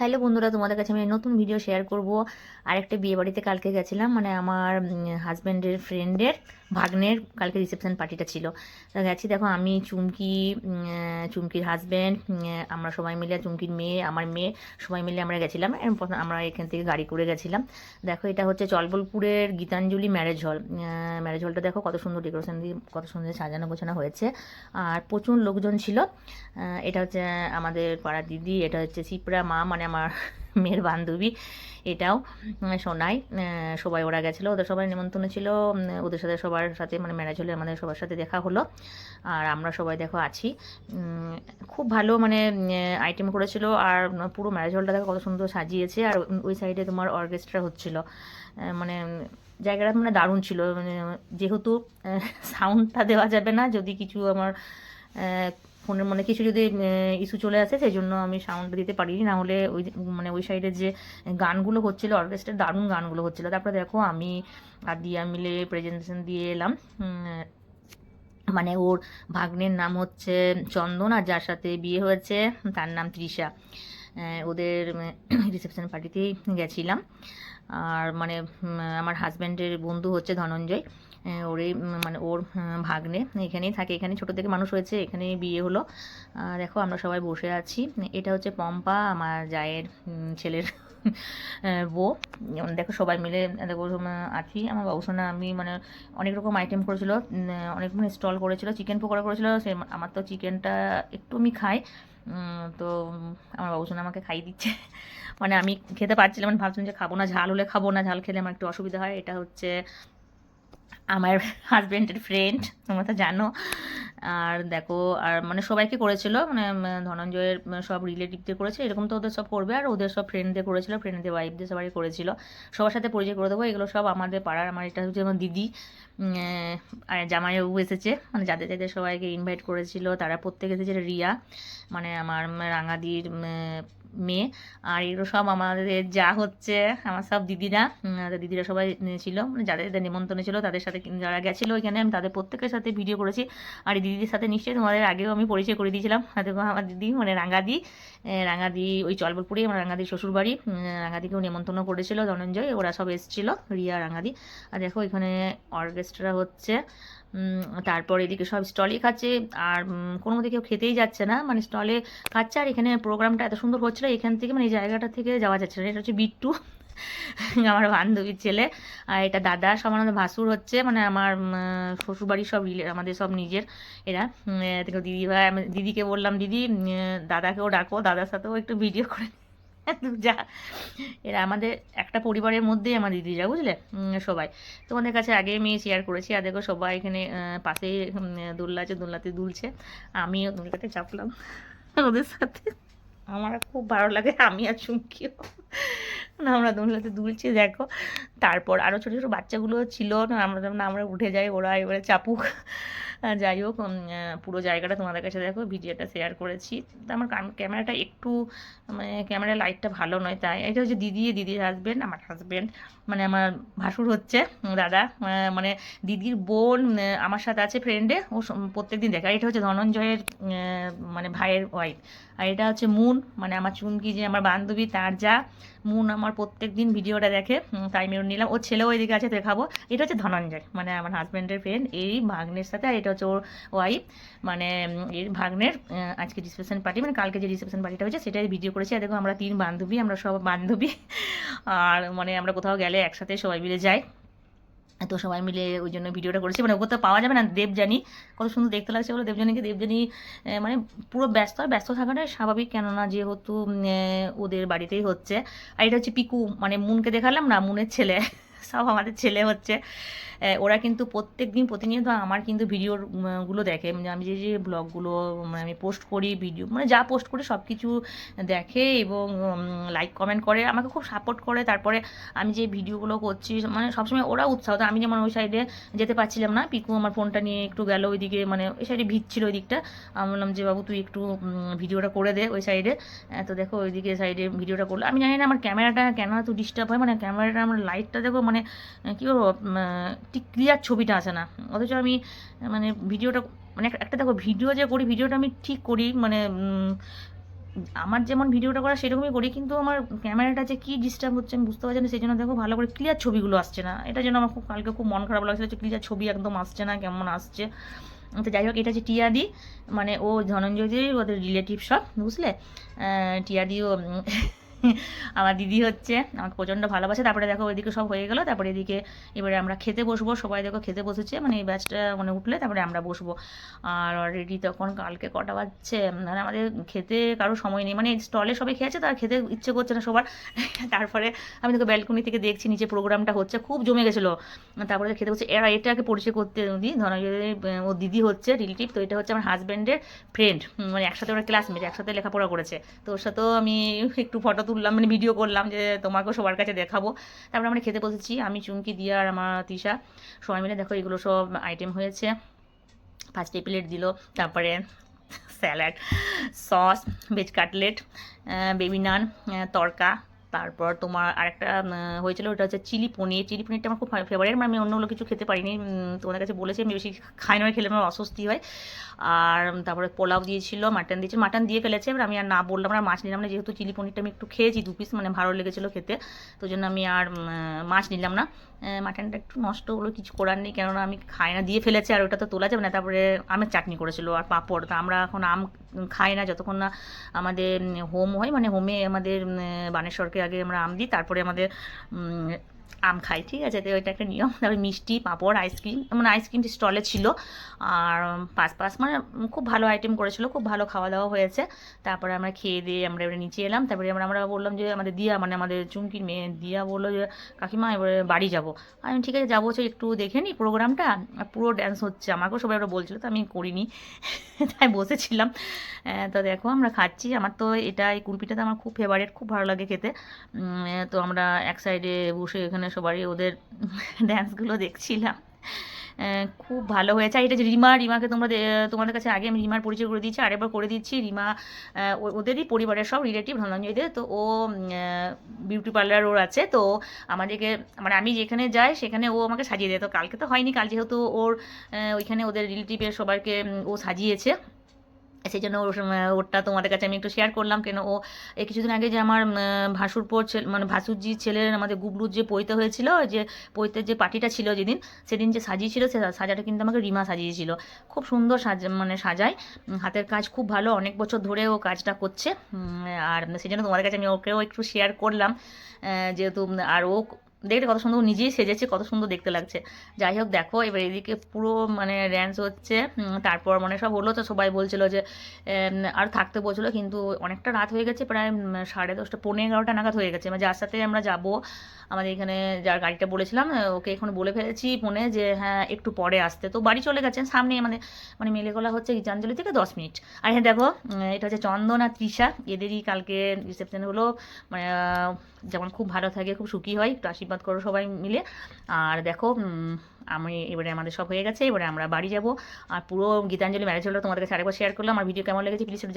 Hello বন্ধুরা, তোমাদের কাছে আমি নতুন ভিডিও শেয়ার করব। আরেকটা বিয়ে বাড়িতে কালকে গেছিলাম মানে আমার হাজব্যান্ডের ফ্রেন্ডের ভাগ্নের কালকে রিসেপশন পার্টিটা ছিল। গেছি, দেখো আমি, চুমকি চুমকির হাজব্যান্ড আমরা সবাই মিলে, চুমকির মেয়ে, আমার মেয়ে, সবাই মিলে আমরা গেছিলাম। আমরা এখান থেকে গাড়ি করে গেছিলাম। দেখো এটা হচ্ছে চলবলপুরের গীতাঞ্জলি ম্যারেজ হল ম্যারেজ হলটা দেখো কত সুন্দর ডেকোরেশন দিয়ে, কত সুন্দর সাজানো গোছানো হয়েছে। আর প্রচুর লোকজন ছিল। এটা হচ্ছে আমাদের পাড়ার দিদি, এটা হচ্ছে সিপরা মা মানে আমার মেয়ের বান্ধবী এটাও আহ, সবাই ওরা গেছিল ওদের সবাই নিমন্ত্রণ ছিল ওদের সাথে সবার সাথে মানে ম্যারেজ হলে আমাদের সবার সাথে দেখা হলো আর আমরা সবাই দেখো আছি খুব ভালো মানে আইটেম করেছিল আর পুরো ম্যারেজ হলটা দেখো কত সুন্দর সাজিয়েছে আর ওই সাইডে তোমার অর্কেস্ট্রা হচ্ছিল মানে জায়গাটা মানে দারুণ ছিল মানে যেহেতু সাউন্ডটা দেওয়া যাবে না যদি কিছু আমার ফোনের মানে কিছু যদি ইস্যু চলে আসে সেই জন্য আমি সাউন্ডটা দিতে পারিনি। না হলে ওই মানে ওই সাইডের যে গানগুলো হচ্ছিল অর্কেস্ট্রার দারুণ গানগুলো হচ্ছিল। তারপরে দেখো আমি আর দিয়া মিলে প্রেজেন্টেশন দিয়ে এলাম। মানে ওর ভাগ্নের নাম হচ্ছে চন্দন, আর যার সাথে বিয়ে হয়েছে, তার নাম তৃষা। ওদের রিসেপশন পার্টিতেই গেছিলাম। আর মানে আমার হাজব্যান্ডের বন্ধু হচ্ছে ধনঞ্জয়। ওরই মানে ওর ভাগ্নে এখানেই থাকে। এখানে ছোটো থেকে মানুষ হয়েছে, এখানেই বিয়ে হলো। দেখো, আমরা সবাই বসে আছি। এটা হচ্ছে পম্পা, আমার জায়ের ছেলের বউ। দেখো, সবাই মিলে, দেখো আছি আমার বাবুসোনা, আমি মানে অনেক রকম আইটেম করেছিল অনেক মানে স্টল করেছিল চিকেন পকোড়া করেছিল। সে, আমার তো চিকেনটা একটু আমি খাই। তো আমার বাবুজন আমাকে খাইয়ে দিচ্ছে। মানে আমি খেতে পারছিলাম ভাবছিলাম যে খাব না, ঝাল হলে খাব না, ঝাল খেলে আমার একটু অসুবিধা হয়। এটা হচ্ছে আমার হাজব্যান্ডের ফ্রেন্ড তোমরা তো জানো। আর দেখো, আর মানে সবাইকে করেছিল মানে ধনঞ্জয়ের সব রিলেটিভদের করেছে এরকম তো ওদের সব করবে। আর ওদের সব ফ্রেন্ডদের করেছিল ফ্রেন্ডদের ওয়াইফদের সবাই করেছিল। সবার সাথে পরিচয় করে দেবো, এগুলো সব আমাদের পাড়ার, আমার এটা হচ্ছে আমার দিদি আর জামাইবাবু এসেছে। মানে যাদের যাদের সবাইকে ইনভাইট করেছিল, তারা প্রত্যেকে এসেছে রিয়া মানে আমার রাঙাদির মেয়ে। আর এগুলো সব আমাদের যা হচ্ছে আমার সব দিদিরা দিদিরা সবাই ছিল মানে যাদের যাদের নিমন্ত্রণ ছিল তাদের সাথে যারা গেছিল ওইখানে আমি তাদের প্রত্যেকের সাথে ভিডিও করেছি। আর এই দিদির সাথে নিশ্চয়ই তোমাদের আগেও আমি পরিচয় করে দিয়েছিলাম। আমার দিদি মানে রাঙাদি এ, রাঙাদি ওই চলবলপুরেই আমার রাঙাদির শ্বশুরবাড়ি উম, রাঙাদিকেও নিমন্ত্রণ করেছিল ধনঞ্জয় ওরা সব এসেছিল রিয়া রাঙাদি। আর দেখো এখানে অর্কেস্ট্রা হচ্ছে তারপর এদিকে সব স্টলই খাচ্ছে, আর কোনো মধ্যে কেউ খেতেই যাচ্ছে না। মানে স্টলে খাচ্ছে, আর এখানে প্রোগ্রামটা এত সুন্দর হচ্ছিল, এখান থেকে মানে এই জায়গাটা থেকে যাওয়া যাচ্ছে না। এটা হচ্ছে বিট্টু, আমার বান্ধবীর ছেলে, আর এটা দাদা সব আমাদের ভাসুর হচ্ছে। মানে আমার শ্বশুরবাড়ির সব আমাদের সব নিজের, এরা। দিদি ভাই দিদিকে বললাম, দিদি দাদাকেও ডাকো, দাদার সাথেও একটু ভিডিও করে যা। এরা আমাদের, একটা পরিবারের মধ্যেই আমার দিদিরা বুঝলে? সবাই। তোমাদের কাছে আগে আমি শেয়ার করেছি, আর দেখো সবাই এখানে পাশেই দোলনা আছে দোলনাতে দুলছে। আমিও দোলনাতে চাপলাম ওদের সাথে। আমার খুব ভালো লাগে, আমি আর চুমকিও না, আমরা দোলনাতে দুলছি, দেখো। তারপর আরও ছোটো ছোটো বাচ্চাগুলো ছিল, না, আমরা যেমন আমরা উঠে যাই, ওরা এবারে চাপুক। যাই হোক পুরো জায়গাটা তোমাদের কাছে দেখো, ভিডিওটা শেয়ার করেছি। তো আমার ক্যামেরাটা একটু মানে ক্যামেরা লাইটটা ভালো নয় তাই। এটা হচ্ছে দিদি, দিদির হাজব্যান্ড আমার হাজব্যান্ড মানে আমার ভাসুর হচ্ছে দাদা মানে দিদির বোন আমার সাথে আছে ফ্রেন্ডে ও প্রত্যেক দিন দেখে। এটা হচ্ছে ধনঞ্জয়ের মানে ভাইয়ের ওয়াইফ আর এটা হচ্ছে মুন মানে আমার চুমকি যে আমার বান্ধবী, তার যা। মুন আমার প্রত্যেক দিন ভিডিওটা দেখে তাই মেরুন নিলাম। ওর ছেলেও এদিকে আছে, দেখাবো। এটা হচ্ছে ধনঞ্জয় মানে আমার হাজব্যান্ডের ফ্রেন্ড এই ভাগ্নের সাথে। আর এটা হচ্ছে ওর ওয়াইফ মানে এর ভাগ্নের আজকে রিসেপশন পার্টি মানে কালকে যে রিসেপশন পার্টিটা হয়েছে সেটাই ভিডিও করেছি। আর দেখো, আমরা তিন বান্ধবী, আমরা সব বান্ধবী। আর মানে আমরা কোথাও গেলে একসাথে সবাই মিলে যাই। তো সবাই মিলে ওই জন্য ভিডিওটা করেছি। মানে তো পাওয়া যাবে না দেবজানি কত সুন্দর দেখতে লাগছে বলে। দেবজানিকে দেবজানি মানে পুরো ব্যস্ত। আর ব্যস্ত থাকাটাই স্বাভাবিক। কেননা যেহেতু ওদের বাড়িতেই হচ্ছে। আর এটা হচ্ছে পিকু মানে মুনকে দেখালাম না, মুনের ছেলে। সব আমাদের ছেলে হচ্ছে। ওরা কিন্তু প্রত্যেক দিন প্রতিনিয়ত আমার কিন্তু ভিডিও গুলো দেখে। মানে আমি যে যে ব্লগগুলো মানে আমি পোস্ট করি, ভিডিও মানে যা পোস্ট করি সব কিছু দেখে এবং লাইক কমেন্ট করে, আমাকে খুব সাপোর্ট করে। তারপরে আমি যে ভিডিওগুলো করছি মানে সবসময় ওরা উৎসাহ তো আমি যেমন ওই সাইডে যেতে পারছিলাম না, পিকু আমার ফোনটা নিয়ে একটু গেল ওইদিকে মানে ওই সাইডে ভিড় ছিল ওই দিকটা আমি বললাম যে, বাবু, তুই একটু ভিডিওটা করে দে ওই সাইডে তো দেখো ওইদিকে সাইডে ভিডিওটা করল। আমি জানি না আমার ক্যামেরাটা কেন এত ডিস্টার্ব হয় মানে ক্যামেরাটা আমার লাইটটা দেখো মানে কী বলব ঠিক ক্লিয়ার ছবিটা আসে না। অথচ আমি মানে ভিডিওটা মানে একটা দেখো, ভিডিও যে করি, ভিডিওটা আমি ঠিক করি মানে আমার যেমন ভিডিওটা করা সেরকমই করি, কিন্তু আমার ক্যামেরাটা যে কী ডিস্টার্ব হচ্ছে আমি বুঝতে পারছি না, সেই জন্য দেখো, ভালো করে ক্লিয়ার ছবিগুলো আসছে না। এটা যেন আমার খুব, কালকে খুব মন খারাপ লাগছিল যে ক্লিয়ার ছবি একদম আসছে না, কেমন আসছে। তো যাই হোক, এটা হচ্ছে টিয়াদি মানে ও ধনঞ্জয় ধনঞ্জয়দের ওদের রিলেটিভ সব, বুঝলে? টিয়াদিও আমার দিদি হচ্ছে, আমাকে প্রচণ্ড ভালোবাসে। তারপরে দেখো ওইদিকে সব হয়ে গেলো, তারপরে এদিকে এবারে আমরা খেতে বসবো, সবাই দেখো খেতে বসেছে মানে এই ব্যাচটা মানে উঠলে তারপরে আমরা বসবো। আর অলরেডি তখন কালকে কটা বাজছে মানে আমাদের খেতে কারও সময় নেই মানে স্টলে সবাই খেয়েছে তার খেতে ইচ্ছে করছে না সবার। তারপরে আমি তোকে ব্যালকনি থেকে দেখছি, নিচে প্রোগ্রামটা হচ্ছে, খুব জমে গেছিল। তারপরে খেতে বসে, এরা এটাকে পরিচয় করতে দিই ধনঞ্জয় ও দিদি হচ্ছে রিলেটিভ তো এটা হচ্ছে আমার হাজব্যান্ডের ফ্রেন্ড মানে একসাথে ওরা ক্লাসমেট একসাথে লেখাপড়া করেছে। তো ওর সাথেও আমি একটু ফটো তুললাম মানে ভিডিও করলাম যে তোমাকেও সবার কাছে দেখাবো। তারপরে আমরা খেতে বসেছি, আমি, চুমকি, দিয়া আর আমার তিশা। সবাই মিলে দেখো এগুলো সব আইটেম হয়েছে। ফার্স্টে প্লেট দিল, তারপরে salad sauce veg cutlet baby naan tadka তারপর তোমার আরেকটা হয়েছিল, ওটা হচ্ছে চিলি পনির। চিলি পনিরটা আমার খুব ফেভারিট মানে আমি অন্যগুলো কিছু খেতে পারিনি। তোমাদের কাছে বলেছি, আমি বেশি খাই না খেলে আমার অস্বস্তি হয়। আর তারপরে পোলাও দিয়েছিল মাটন দিয়েছিল মাটন দিয়ে ফেলেছে, এবার আমি আর না বললাম না মাছ নিলাম না। যেহেতু চিলি পনিরটা আমি একটু খেয়েছি, দু পিস মানে ভালো লেগেছিলো খেতে। তো জন্য আমি আর মাছ নিলাম না। মাটনটা একটু নষ্ট হলো, কিছু করার নেই। কেননা আমি খাই না, দিয়ে ফেলেছি, আর ওটা তো তোলা যাবে না। তারপরে আমের চাটনি করেছিল, আর পাঁপড়। তা আমরা এখন আম খাই না, যতক্ষণ না আমাদের হোম হয় মানে হোমে আমাদের বানেশ্বরকে আগে আমরা আম দিই, তারপরে আমাদের আম খাই, ঠিক আছে? তো ওইটা একটা নিয়ম। তারপরে মিষ্টি, পাঁপড় আইসক্রিম মানে আইসক্রিমটি স্টলে ছিল। আর পাঁচ পাঁচ মানে খুব ভালো আইটেম করেছিল। খুব ভালো খাওয়া দাওয়া হয়েছে। তারপরে আমরা খেয়ে দিয়ে আমরা এবারে নিচে এলাম। তারপরে আমরা আমরা বললাম যে, আমাদের দিয়া মানে আমাদের চুমকির মেয়ে দিয়া বলল যে, কাকিমা, এবারে বাড়ি যাব। আমি ঠিক আছে, যাব। হচ্ছে একটু দেখে নিই প্রোগ্রামটা পুরো ড্যান্স হচ্ছে। আমাকেও সবাই ওরা বলছিল, তো আমি করিনি। তাই বসেছিলাম। তো দেখো, আমরা খাচ্ছি। আমার তো এটা, এই কুলপিটা তো আমার খুব ফেভারিট খুব ভালো লাগে খেতে। তো আমরা এক সাইডে বসে এখানে সবারই ওদের ড্যান্সগুলো দেখছিলাম। খুব ভালো হয়েছে। আর এটা যে রিমা, রিমাকে তোমরা তোমাদের কাছে আগে আমি রিমার পরিচয় করে দিচ্ছি আরেকবার করে দিচ্ছি। রিমা ওদেরই পরিবারের সব রিলেটিভ ধনঞ্জয়দের। তো ও বিউটি পার্লার ওর আছে। তো আমাদেরকে মানে আমি যেখানে যাই, সেখানে ও আমাকে সাজিয়ে দেয়। তো কালকে তো হয়নি। কাল যেহেতু ওর ওইখানে ওদের রিলেটিভের সবাইকে ও সাজিয়েছে। সেই জন্য ওর ওরটা তোমাদের কাছে আমি একটু শেয়ার করলাম। কেন ও এই কিছুদিন আগে যে আমার ভাসুরপোর ছেলে মানে ভাসুরজির ছেলের আমাদের গুবলুর যে পৈতে হয়েছিল, যে পৈতের যে পার্টিটা ছিল যেদিন, সেদিন যে সাজিয়েছিল, সে সাজাটা কিন্তু আমাকে রিমা সাজিয়েছিল। খুব সুন্দর সাজ মানে সাজায়। হাতের কাজ খুব ভালো, অনেক বছর ধরে ও কাজটা করছে। আর সেই জন্য তোমাদের কাছে আমি ওকেও একটু শেয়ার করলাম। যেহেতু আর ও দেখতে কত সুন্দর, নিজেই সেজেছে, কত সুন্দর দেখতে লাগছে। যাই হোক, দেখো, এবার এদিকে পুরো মানে ড্যান্স হচ্ছে তারপর মানে সব হলো, তো সবাই বলছিল যে আর থাকতে বলছিল, কিন্তু অনেকটা রাত হয়ে গেছে, প্রায় সাড়ে দশটা, পৌনে এগারোটা নাগাদ হয়ে গেছে। মানে যার সাথে আমরা যাব, আমাদের এখানে যার গাড়িটা বলেছিলাম ওকে এখন বলে ফেলেছি ফোনে যে হ্যাঁ একটু পরে আসতে। তো বাড়ি চলে গেছেন সামনে আমাদের মানে মেলেগোলা হচ্ছে গীতাঞ্জলি থেকে দশ মিনিট। আর হ্যাঁ দেখো এটা হচ্ছে চন্দন আর তৃষা। এদেরই কালকে রিসেপশন হলো মানে যেমন খুব ভালো থাকে, খুব সুখী হয়, একটু আশীর্বাদ করো সবাই মিলে। আর দেখো আমি এবারে আমাদের সব হয়ে গেছে, এবারে আমরা বাড়ি যাব। আর পুরো গীতাঞ্জলি ম্যারেজ হলো তোমাদের কাছে আরেকবার শেয়ার করলাম। আর ভিডিও কেমন লেগেছে প্লিজ সেটা